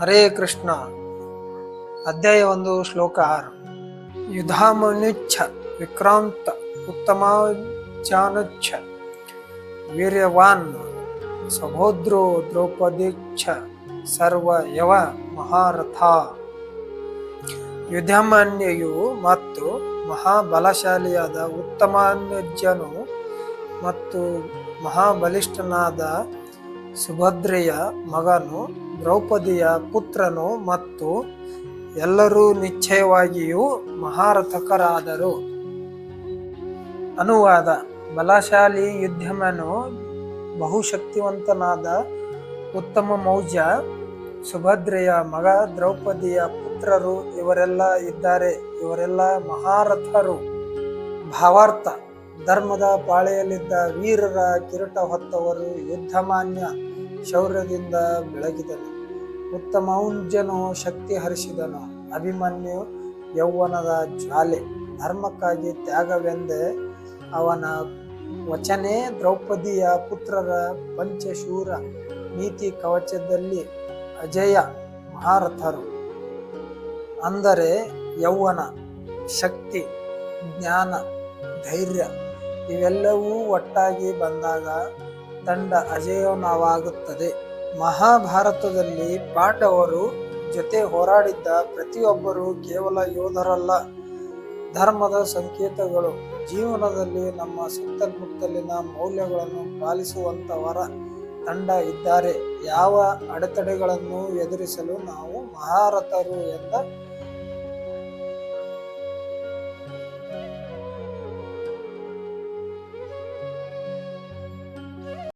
ಹರೇ ಕೃಷ್ಣ ಅಧ್ಯಾಯ ಒಂದು ಶ್ಲೋಕ ಆರು ಯುಧಾಮನಿಚ್ಛ ವಿಕ್ರಾಂತ ಉತ್ತಮಾಚಾನುಚ್ಛ ವೀರ್ಯವಾನ್ ಸಹೋದ್ರೋ ದ್ರೌಪದಿಚ್ಛ ಸರ್ವ ಯವ ಮಹಾರಥ ಯುಧಾಮಾನ್ಯಯು ಮತ್ತು ಮಹಾಬಲಶಾಲಿಯಾದ ಉತ್ತಮಾನ್ಯಜನು ಮತ್ತು ಮಹಾಬಲಿಷ್ಠನಾದ ಸುಭದ್ರೆಯ ಮಗನು ದ್ರೌಪದಿಯ ಪುತ್ರನು ಮತ್ತು ಎಲ್ಲರೂ ನಿಶ್ಚಯವಾಗಿಯೂ ಮಹಾರಥಕರಾದರು. ಅನುವಾದ, ಬಲಶಾಲಿ ಯುದ್ಧಮನು ಬಹುಶಕ್ತಿವಂತನಾದ ಉತ್ತಮ ಮೌಜ ಸುಭದ್ರೆಯ ಮಗ ದ್ರೌಪದಿಯ ಪುತ್ರರು ಇವರೆಲ್ಲ ಇದ್ದಾರೆ. ಇವರೆಲ್ಲ ಮಹಾರಥರು. ಭಾವಾರ್ಥ, ಧರ್ಮದ ಪಾಳೆಯಲ್ಲಿದ್ದ ವೀರರ ಕಿರೀಟ ಹೊತ್ತವರು ಯುದ್ಧಮಾನ್ಯ. ಶೌರ್ಯದಿಂದ ಬೆಳಗಿದನು. ಉತ್ತಮೌಂಜನು ಶಕ್ತಿ ಹರಿಸಿದನು. ಅಭಿಮನ್ಯು ಯೌವನದ ಜ್ವಾಲೆ. ಧರ್ಮಕ್ಕಾಗಿ ತ್ಯಾಗವೆಂದೇ ಅವನ ವಚನೆ ದ್ರೌಪದಿಯ ಪುತ್ರರ ಪಂಚಶೂರ ನೀತಿ ಕವಚದಲ್ಲಿ ಅಜಯ ಮಹಾರಥರು. ಅಂದರೆ ಯೌವನ ಶಕ್ತಿ, ಜ್ಞಾನ, ಧೈರ್ಯ ಇವೆಲ್ಲವೂ ಒಟ್ಟಾಗಿ ಬಂದಾಗ ತಂಡ ಅಜೇಯನವಾಗುತ್ತದೆ. ಮಹಾಭಾರತದಲ್ಲಿ ಪಾಂಡವರು ಜೊತೆ ಹೋರಾಡಿದ್ದ ಪ್ರತಿಯೊಬ್ಬರೂ ಕೇವಲ ಯೋಧರಲ್ಲ, ಧರ್ಮದ ಸಂಕೇತಗಳು. ಜೀವನದಲ್ಲಿ ನಮ್ಮ ಸುತ್ತಮುತ್ತಲಿನ ಮೌಲ್ಯಗಳನ್ನು ಪಾಲಿಸುವಂಥವರ ತಂಡ ಇದ್ದಾರೆ. ಯಾವ ಅಡೆತಡೆಗಳನ್ನು ಎದುರಿಸಲು ನಾವು ಮಹಾರಥರು ಎಂದ